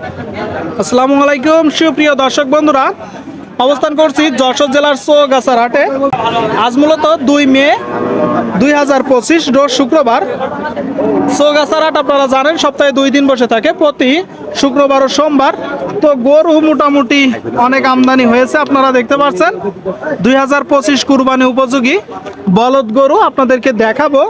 আসসালামু আলাইকুম, সুপ্রিয় দর্শক বন্ধুরা, অবস্থান করছি যশোর জেলার চৌগাছার হাটে আজ মূলত দুই মে দুই হাজার পঁচিশ রোজ শুক্রবার। চৌগাছার হাট আপনারা জানেন, সপ্তাহে দুই দিন বসে থাকে, প্রতি শুক্রবার ও সোমবার। তো গরু মোটামুটি অনেক আমদানি হয়েছে, আপনারা দেখতে পাচ্ছেন। দুই হাজার পঁচিশ কুরবানি উপযোগী বলদ গরু আপনাদেরকে দেখাবো।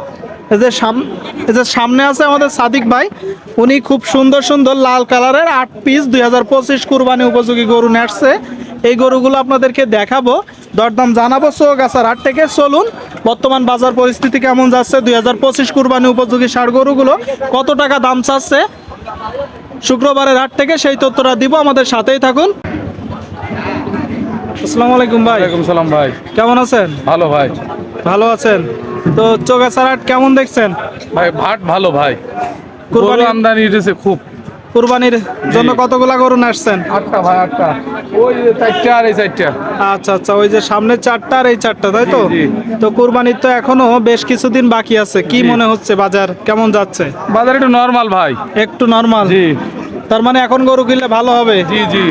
যে সাম- এই যে সামনে আছে আমাদের সাদিক ভাই। উনি খুব সুন্দর সুন্দর লাল কালারের আট পিস দুই হাজার পঁচিশ কুরবানি উপযোগী গরু নিয়ে আসছে। এই গরুগুলো আপনাদেরকে দেখাবো। দরদাম জানাব চৌগাছার হাট থেকে। চলুন বর্তমান বাজার পরিস্থিতি কেমন যাচ্ছে? দুই হাজার পঁচিশ কুরবানি উপযোগী ষাড় গরুগুলো কত টাকা দাম চাচ্ছে? শুক্রবারের হাট থেকে সেই তথ্যটা দিব আমাদের সাথেই থাকুন। আসসালামু আলাইকুম ভাই। ওয়ালাইকুম সালাম ভাই। কেমন আছেন? ভালো ভাই। ভালো আছেন? তো চৌগাছার হাট কেমন দেখছেন? ভাই ভাট ভালো ভাই। কুরবানি- আমদানি উঠেছে খুব। কুরবানির জন্য কতগুলা গরু আসছেন? আটটা ভাই আটটা। ওই যে চারটা আর এই চারটা। আচ্ছা আচ্ছা ওই যে সামনে চারটা আর এই চারটা তাই তো। তো কুরবানির তো এখনও বেশ কিছুদিন বাকি আছে। কি মনে হচ্ছে বাজার কেমন যাচ্ছে? বাজার একটু নর্মাল ভাই। একটু নর্মাল জি। তার মানে এখন গরু কিনলে ভালো হবে? জি জি।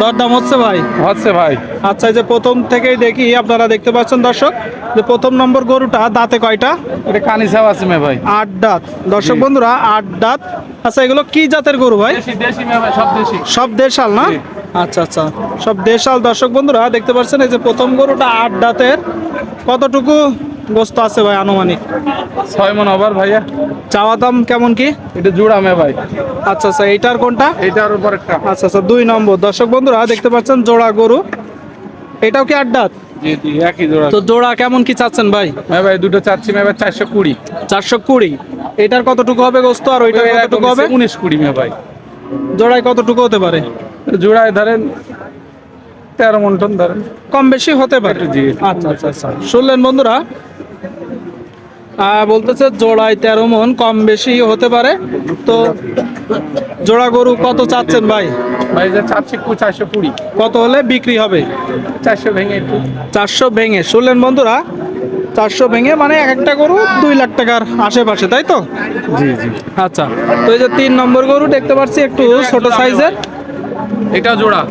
দরদাম হচ্ছে ভাই? হচ্ছে ভাই। আচ্ছা এই যে প্রথম থেকেই দেখি আপনারা দেখতে পাচ্ছেন দর্শক যে প্রথম নম্বর গরুটা দাঁতে কয়টা? এটা কানি সাপ আছে মে ভাই। আট দাঁত। দর্শক বন্ধুরা আট দাঁত। আচ্ছা এগুলো কি জাতের গরু ভাই? সব দেশি। সব দেশাল না? আচ্ছা আচ্ছা। সব দেশাল দর্শক বন্ধুরা দেখতে পাচ্ছেন এই যে প্রথম গরুটা আট দাঁতের। কতটুকু গোস্ত আছে ভাই আনুমানিক। ছয় মন হবার ভাইয়া। চাওয়া দাম কেমন কি? এটা জোড়া মে ভাই। আচ্ছা আচ্ছা এইটার কোনটা? এইটার উপর একটা আচ্ছা আচ্ছা দুই নম্বর। দর্শক বন্ধুরা দেখতে পাচ্ছেন জোড়া গরু। এটাও কি জি জি একই জোড়া। তো জোড়া কেমন কি চাচ্ছেন ভাই? ভাই দুটো চাচ্ছি মে ভাই চারশো কুড়ি। চারশো কুড়ি। এটার কতটুকু হবে গোস্ত আর ওইটার কতটুকু হবে? উনিশ কুড়ি মে ভাই। জোড়ায় কতটুকু হতে পারে? জোড়ায় ধরেন তেরো মন টন ধরেন কম বেশি হতে পারে। জি। আচ্ছা আচ্ছা আচ্ছা। শুনলেন বন্ধুরা বলতেছে জোড়ায় তেরো মন কম বেশি হতে পারে। তো জোড়া গরু কত চাচ্ছেন ভাই? ভাই যে চাচ্ছি চারশো কুড়ি। কত হলে বিক্রি হবে? চারশো ভেঙে একটু। চারশো ভেঙে। শুনলেন বন্ধুরা চারশো ভেঙে মানে এক একটা গরু দুই লাখ টাকার আশেপাশে তাই তো? জি জি। আচ্ছা তো এই যে তিন নম্বর গরু দেখতে পাচ্ছি একটু ছোট সাইজের। এটা জোড়া।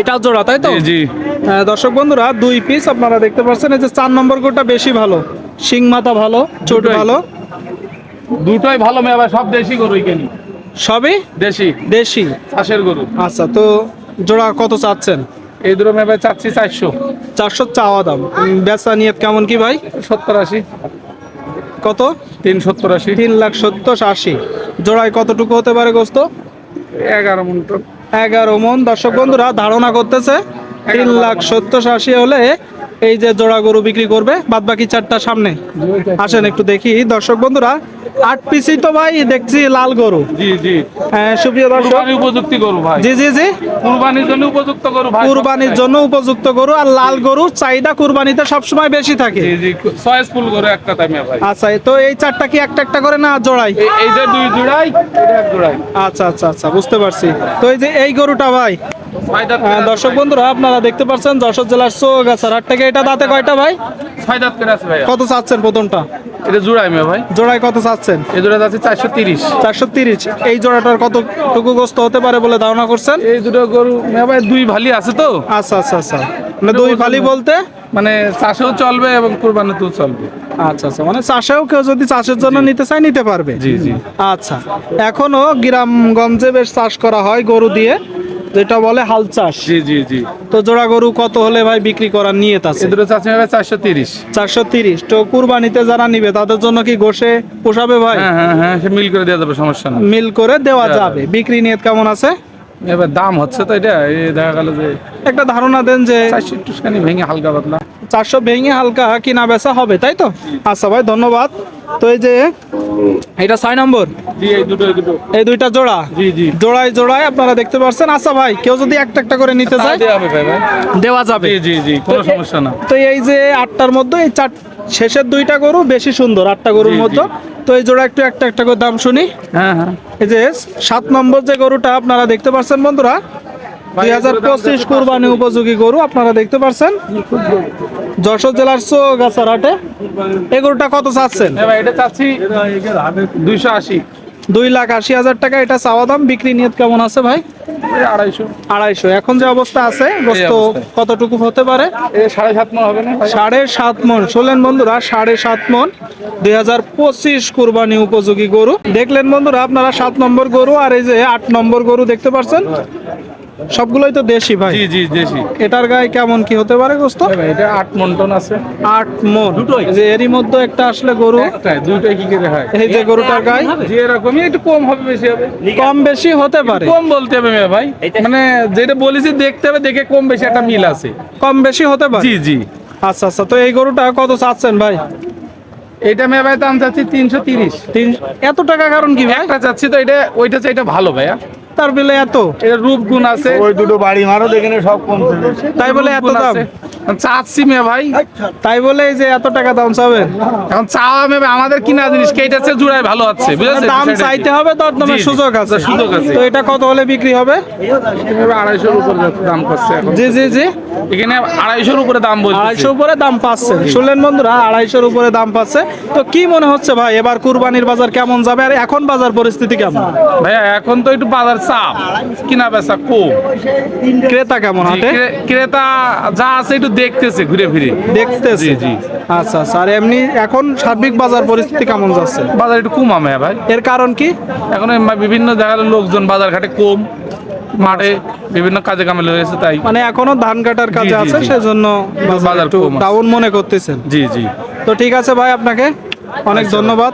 এটা জোড়া তাই তো? জি হ্যাঁ, দর্শক বন্ধুরা দুই পিস আপনারা দেখতে পাচ্ছেন এই যে চার নম্বর গরুটা বেশি ভালো। শিং মাথা ভালো চোট ভালো। দুটোই ভালো মেয়ে আবার সব দেশি গরুই কিনি। সবই? দেশি। দেশি? চাষের গরু। আচ্ছা তো জোড়া কত চাচ্ছেন? এই দুটো মেয়ে ভাই চাচ্ছি চারশো। চারশো চাওয়া দাম। বেচা নিয়ত কেমন কি ভাই? সত্তর আশি। কত? তিন সত্তর আশি। তিন লাখ সত্তর আশি। জোড়ায় কতটুকু হতে পারে গোস্ত? এগারো মন টন এগারো মন। দর্শক বন্ধুরা ধারণা করতেছে তিন লাখ সত্তর আশি হলে এই যে জোড়া গরু বিক্রি করবে বাদ বাকি চারটা সামনে। আসেন একটু দেখি। দর্শক বন্ধুরা আট পিসই তো ভাই দেখছি লাল গরু। জি জি। হ্যাঁ, সুপ্রিয় দর্শক। উপযুক্ত গরু ভাই। জি জি জি। কুরবানির জন্য উপযুক্ত গরু ভাই। কুরবানির জন্য উপযুক্ত গরু আর লাল গরু চাহিদা কুরবানিতে সবসময় বেশি থাকে। জি জি চয়েস ফুল গরু একটা তাই ভাই। আচ্ছা তো এই চারটা কি একটা একটা করে না জোড়াই? এই- এই যে দুই জোড়াই এক জোড়াই। আচ্ছা আচ্ছা আচ্ছা বুঝতে পারছি। তো এই যে এই গরুটা ভাই দর্শক বন্ধুরা আপনারা দেখতে পাচ্ছেন যশোর জেলার চৌগাছার হাট থেকে এটা দাঁতে কয়টা ভাই? ছয় দাঁত করে আছে ভাই কত চাচ্ছেন প্রথমটা? এটা জোড়াই মেয়ে ভাই। জোড়ায় কত চাচ্ছেন? এই জোড়া চারশো তিরিশ। চারশো তিরিশ। এই জোড়াটার কতটুকু গোস্ত হতে পারে বলে ধারণা করছেন? এই দুটো গরু মেয়ে ভাই দুই ভালি আছে তো। আচ্ছা আচ্ছা আচ্ছা। মানে দুই ফালি বলতে? মানে চাষেও চলবে এবং কুরবানিতেও চলবে। আচ্ছা আচ্ছা। মানে চাষেও কেউ যদি চাষের জন্য নিতে চায় নিতে পারবে। জি জি। আচ্ছা। এখনও গ্রামগঞ্জে বেশ চাষ করা হয় গরু দিয়ে। যেটা বলে হাল চাষ। জি জি জি। তো জোড়া গরু কত হলে ভাই বিক্রি করার নিয়ত আছে? এই দুটো চাষি ভাই চারশো তিরিশ। চারশো তিরিশ। তো কুরবানিতে যারা নিবে তাদের জন্য কি গোশে পোষাবে ভাই? হ্যাঁ হ্যাঁ হ্যাঁ মিল করে দেওয়া যাবে সমস্যা না মিল করে দেওয়া। যাবে। বিক্রি নিয়ত কেমন আছে? এবার দাম হচ্ছে তো এটা দেখা গেল যে একটা ধারণা দেন যে চারশো একটুখানি ভেঙে হালকা পাতলা। চারশো ভেঙে হালকা কিনা বেচা হবে তাই তো? আচ্ছা ভাই ধন্যবাদ। তো এই যে এটা ছয় নম্বর? এই দুটো এই দুটো। এই দুইটা জোড়া? জি জি। জোড়ায় জোড়ায় আপনারা দেখতে পাচ্ছেন আচ্ছা ভাই কেউ যদি একটা একটা করে নিতে চায় দেওয়া হবে ভাই ভাই। দেওয়া যাবে। জি জি জি কোনো সমস্যা না। তো এই যে আটটার মধ্যে এই চার শেষের দুইটা গরু বেশি সুন্দর আটটা গরুর। মধ্যে তো এই জোড়া একটু একটা একটা করে দাম শুনি। হ্যাঁ হ্যাঁ। এই যে সাত নম্বর যে গরুটা আপনারা দেখতে পাচ্ছেন বন্ধুরা দুই হাজার পঁচিশ কোরবানি উপযোগী গরু আপনারা দেখতে পাচ্ছেন যশোর জেলার চৌগাছার হাটে। এই গরুটা কত চাচ্ছেন? এটা চাচ্ছি দুইশো আশি। দুই লাখ আশি হাজার টাকা এটা চাওয়া দাম বিক্রি নিয়ত কেমন আছে ভাই? আড়াইশো। আড়াইশো। এখন যে অবস্থা আছে গোস্ত কতটুকু হতে পারে? সাড়ে সাত মন হবে না সাড়ে সাত মন। শোলেন বন্ধুরা সাড়ে সাত মন। দুই হাজার পঁচিশ কুরবানি উপযোগী গরু। দেখলেন বন্ধুরা আপনারা সাত নম্বর গরু আর এই যে আট নম্বর গরু দেখতে পাচ্ছেন সবগুলোই তো দেশি ভাই? জি জি দেশি। এটার গায়ে কেমন কি হতে পারে গোস্ত? ভাই, এটা আট মন টন আছে। আট মন। এই যে এরই মধ্যে একটা আসলে গরু। একটাই দুইটাই কি করে হয়? এই যে গরুটার গায়ে? যে এরকমই একটু কম হবে বেশি হবে। কম বেশি হতে পারে। কম বলতে হবে মেয়ে ভাই। মানে যেটা বলেছি দেখতে হবে দেখে কম বেশি একটা মিল আছে। কম বেশি হতে পারে? জি জি। আচ্ছা আচ্ছা তো এই গরুটা কত চাচ্ছেন ভাই? এটা মেয়ে ভাই দাম চাচ্ছি তিনশো তিরিশ। এত টাকা কারণ কি ভাই? একটা চাচ্ছি তো এটা ওইটা চাই এটা ভালো ভাইয়া। তার বেলে এত? এটা রূপ গুণ আছে। ওই দুটো বাড়ি মারো দেখে সব কমছে। তাই বলে এত দাম। চাচ্ছি মেয়ে ভাই। তাই বলে এই যে এত টাকা দাম চাবেন এখন চাওয়া মেয়ে আমাদের কিনা জিনিস কেটেছে জুড়াই ভালো আছে বুঝেছেন? দাম চাইতে হবে দরদামের জি, জি। সুযোগ আছে। সুযোগ আছে। তো এটা কত হলে বিক্রি হবে? আড়াইশোর উপরে দাম করছে জি জি জি। এখানে আড়াইশোর উপরে দাম বলছে আড়াইশো উপরে দাম পাচ্ছে। শুনলেন বন্ধুরা আড়াইশোর উপরে দাম পাচ্ছে। তো কি মনে হচ্ছে ভাই এবার কুরবানির বাজার কেমন যাবে আর এখন বাজার পরিস্থিতি কেমন? ভাইয়া এখন তো একটু বাজার চাপ কিনা বেচা কম। ক্রেতা কেমন হাটে? ক্রেতা যা আছে একটু দেখতেছে ঘুরে ফিরে। দেখতেছি। জি। আচ্ছা আচ্ছা। আর এমনি এখন সার্বিক বাজার পরিস্থিতি কেমন যাচ্ছে? বাজার একটু কম আমি ভাই। এর কারণ কি? এখন বিভিন্ন জায়গার লোকজন বাজার ঘাটে কম মাঠে বিভিন্ন কাজে কামে রয়েছে তাই। মানে এখনও ধান কাটার কাজে আছে সেজন্য বাজার। ডাউন মনে করতেছেন। জি জি। তো ঠিক আছে ভাই আপনাকে অনেক ধন্যবাদ।